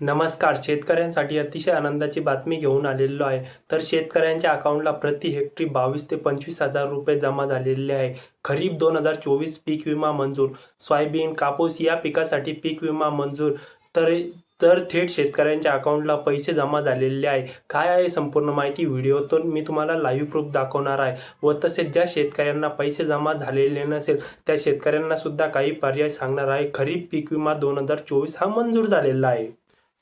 नमस्कार. शेतकऱ्यांसाठी अतिशय आनंदाची बातमी घेऊन आलेलो आहे. तर शेतकऱ्यांच्या अकाउंटला प्रति हेक्टरी बावीस ते पंचवीस हजार रुपये जमा झालेले आहे. खरीप दोन हजार चोवीस पीक विमा मंजूर. सोयाबीन कापूस या पिकासाठी पीक विमा मंजूर. तर तर थेट शेतकऱ्यांच्या अकाउंटला पैसे जमा झालेले आहे. काय आहे संपूर्ण माहिती व्हिडिओतून मी तुम्हाला लाईव्ह प्रूफ दाखवणार आहे. व तसेच ज्या शेतकऱ्यांना पैसे जमा झालेले नसेल त्या शेतकऱ्यांना सुद्धा काही पर्याय सांगणार आहे. खरीप पीक विमा दोन हजार चोवीस हा मंजूर झालेला आहे.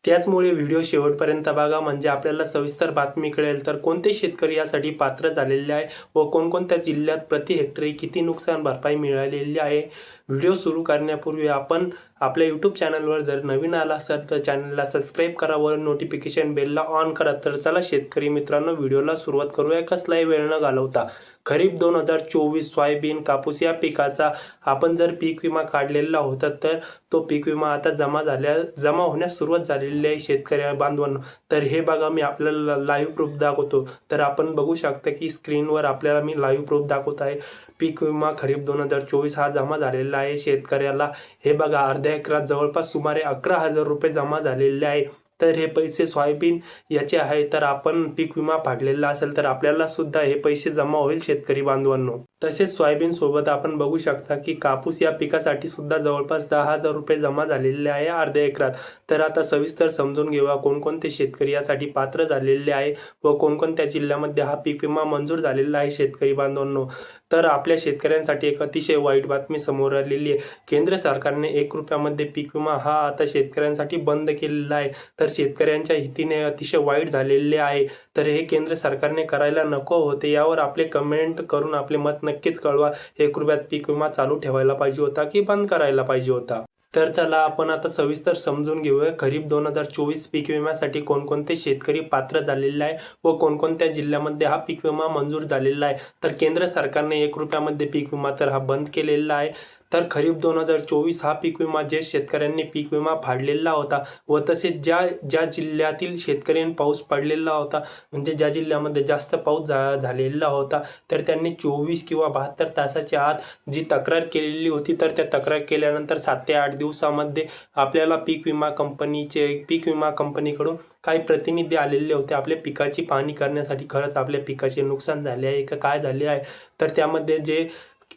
त्याचमुळे व्हिडिओ शेवटपर्यंत बघा म्हणजे आपल्याला सविस्तर बातमी कळेल. तर कोणते शेतकरी यासाठी पात्र झालेले आहे व कोणकोणत्या जिल्ह्यात प्रति हेक्टरी किती नुकसान भरपाई मिळालेली आहे? व्हिडिओ सुरू करण्यापूर्वी आपण आपल्या यूट्यूब चॅनलवर जर नवीन आला असाल तर चॅनलला सबस्क्राईब करा व नोटिफिकेशन बेलला ऑन करा. तर चला शेतकरी मित्रांनो व्हिडिओला सुरुवात करूया. कसलाही वेळ न घालवता. खरीप दोन हजार चोवीस सोयाबीन कापूस या पिकाचा आपण जर पीक विमा काढलेला होता तर तो पीक विमा आता जमा झाल्या जमा होण्यास सुरुवात झालेली आहे शेतकऱ्या बांधवांना. तर हे बघा मी आपल्याला लाईव्ह प्रूफ दाखवतो. तर आपण बघू शकता की स्क्रीनवर आपल्याला मी लाईव्ह प्रूफ दाखवत आहे. पीक विमा खरीप दोन हजार चोवीस हा जमा झालेला आहे शेतकऱ्याला. हे बघा अर्ध्या एकरात जवळपास सुमारे अकरा हजार रुपये जमा झालेले आहे. तर हे पैसे सोयाबीन याचे आहे तर आपण पीक विमा फाडलेला असेल तर आपल्याला सुद्धा हे पैसे जमा होईल शेतकरी बांधवांनो. तसेच सोयाबीन सोबत आपण बघू शकता की कापूस या पिकासाठी सुद्धा जवळपास दहा हजार रुपये जमा झालेले आहे अर्ध्या एकरात. तर आता सविस्तर समजून घेऊया कोणकोणते शेतकरी यासाठी पात्र झालेले आहे व कोणकोणत्या जिल्ह्यामध्ये हा पीक विमा मंजूर झालेला आहे शेतकरी बांधवांनो. तर आपल्या शेतकऱ्यांसाठी एक अतिशय वाईट बातमी समोर आलेली आहे. केंद्र सरकारने एक रुपयामध्ये पीक विमा हा आता शेतकऱ्यांसाठी बंद केलेला आहे. तर तर शेतकऱ्यांच्या हितीने अतिशय वाईट झालेले आहे. तर हे केंद्र सरकारने करायला नको होते. यावर आपले कमेंट करून आपले मत नक्कीच कळवा. एक रुपयात पीक विमा चालू ठेवायला पाहिजे होता की बंद करायला पाहिजे होता? तर चला आपण आता सविस्तर समजून घेऊया. खरीप दोन हजार चोवीस पीक विम्यासाठी कोणकोणते शेतकरी पात्र झालेले आहे व कोणकोणत्या जिल्ह्यामध्ये हा पीक विमा मंजूर झालेला आहे? तर केंद्र सरकारने एक रुपयामध्ये पीक विमा तर हा बंद केलेला आहे. तर खरीप दोन हजार चोवीस हा पीक विमा जे शेतकऱ्यांनी पीक विमा फाडलेला होता व तसेच ज्या ज्या जिल्ह्यातील शेतकऱ्यांनी पाऊस पडलेला होता म्हणजे ज्या जिल्ह्यामध्ये जास्त पाऊस झा झालेला होता तर त्यांनी चोवीस किंवा बहात्तर तासाच्या आत जी तक्रार केलेली होती तर त्या तक्रार केल्यानंतर सात ते आठ दिवसामध्ये आपल्याला पीक विमा कंपनीचे पीक विमा कंपनीकडून काही प्रतिनिधी आलेले होते. आपल्या पिकाची पाहणी करण्यासाठी खरंच आपल्या पिकाचे नुकसान झाले आहे का काय झाले आहे? तर त्यामध्ये जे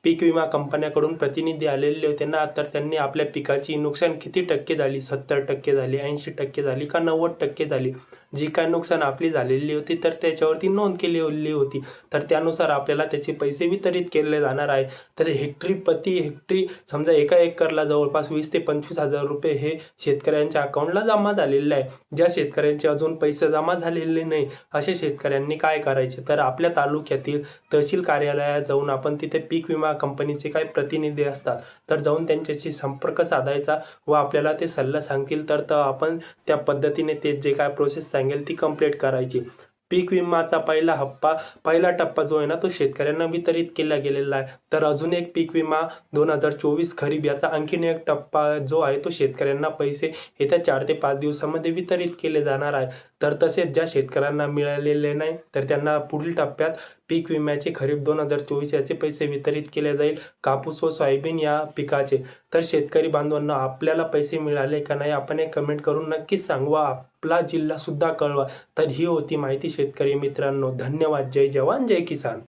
पीक विमा कंपन्याकडून प्रतिनिधी आलेले होते. ना तर त्यांनी आपल्या पिकाची नुकसान किती टक्के झाली? सत्तर टक्के झाली? ऐंशी टक्के झाली? का नव्वद टक्के झाली? जी काय नुकसान आपली झालेली होती तर त्याच्यावरती नोंद केलेली होती. तर त्यानुसार आपल्याला त्याचे पैसे वितरित केले जाणार आहे. तर हेक्टरी प्रति हेक्टरी समजा एका एकरला जवळपास वीस ते पंचवीस हजार रुपये हे शेतकऱ्यांच्या अकाउंटला जमा झालेले आहे. ज्या शेतकऱ्यांचे अजून पैसे जमा झालेले नाही अशा शेतकऱ्यांनी काय करायचे? तर आपल्या तालुक्यातील तहसील कार्यालयात जाऊन आपण तिथे पीक विमा कंपनीचे काही प्रतिनिधी असतात. तर जाऊन त्यांच्याशी संपर्क साधायचा व आपल्याला ते सल्ला सांगतील. तर आपण त्या पद्धतीने ते जे काय प्रोसेस सांगेल ती कंप्लीट करायची. पीक विमाचा पहिला हप्पा पहिला टप्पा जो आहे ना तो शेतकऱ्यांना वितरित केला गेलेला आहे. तर अजून एक पीक विमा दोन हजार चोवीस खरीप याचा आणखीन एक टप्पा जो आहे तो शेतकऱ्यांना पैसे येत्या चार ते पाच दिवसामध्ये वितरित केले जाणार आहे. तर तसेच ज्या शेतकऱ्यांना मिळालेले नाही तर त्यांना पुढील टप्प्यात पीक विम्याचे खरीप दोन हजार चोवीस याचे पैसे वितरित केले जाईल. कापूस व सोयाबीन या पिकाचे. तर शेतकरी बांधवांना आपल्याला पैसे मिळाले का नाही आपण एक कमेंट करून नक्कीच सांगवा. आपला जिल्हा सुद्धा कळवा. तर ही होती माहिती शेतकरी मित्रांनो. धन्यवाद. जय जवान जय किसान.